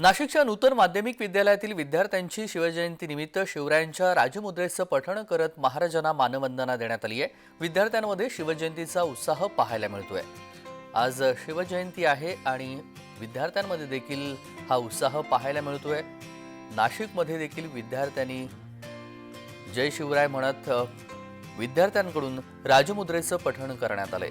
नाशिकच्या नूतन माध्यमिक विद्यालयातील विद्यार्थ्यांची शिवजयंतीनिमित्त शिवरायांच्या राजमुद्रेचं पठण करत महाराजांना मानवंदना देण्यात आली आहे. विद्यार्थ्यांमध्ये शिवजयंतीचा उत्साह पाहायला मिळतोय. आज शिवजयंती आहे आणि विद्यार्थ्यांमध्ये देखील हा उत्साह पाहायला मिळतोय. नाशिकमध्ये देखील विद्यार्थ्यांनी जय शिवराय म्हणत विद्यार्थ्यांकडून राजमुद्रेचं पठण करण्यात आलंय.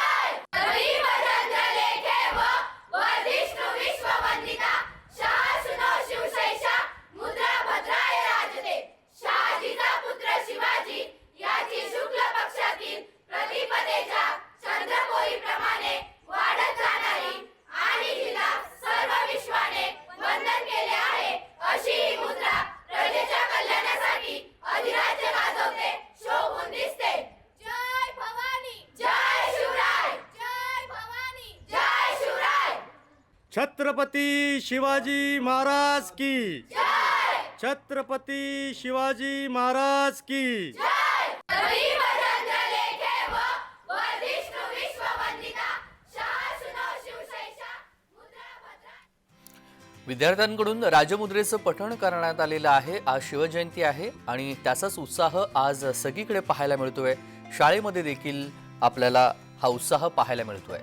छत्रपती शिवाजी महाराज की। छत्रपती शिवाजी महाराज की। विद्यार्थ्यांकडून राजमुद्रेचं पठण करण्यात आलेलं आहे आज शिवजयंती आहे आणि त्याचाच उत्साह आज सगळीकडे पाहायला मिळतोय. शाळेमध्ये देखील आपल्याला हा उत्साह पाहायला मिळतोय.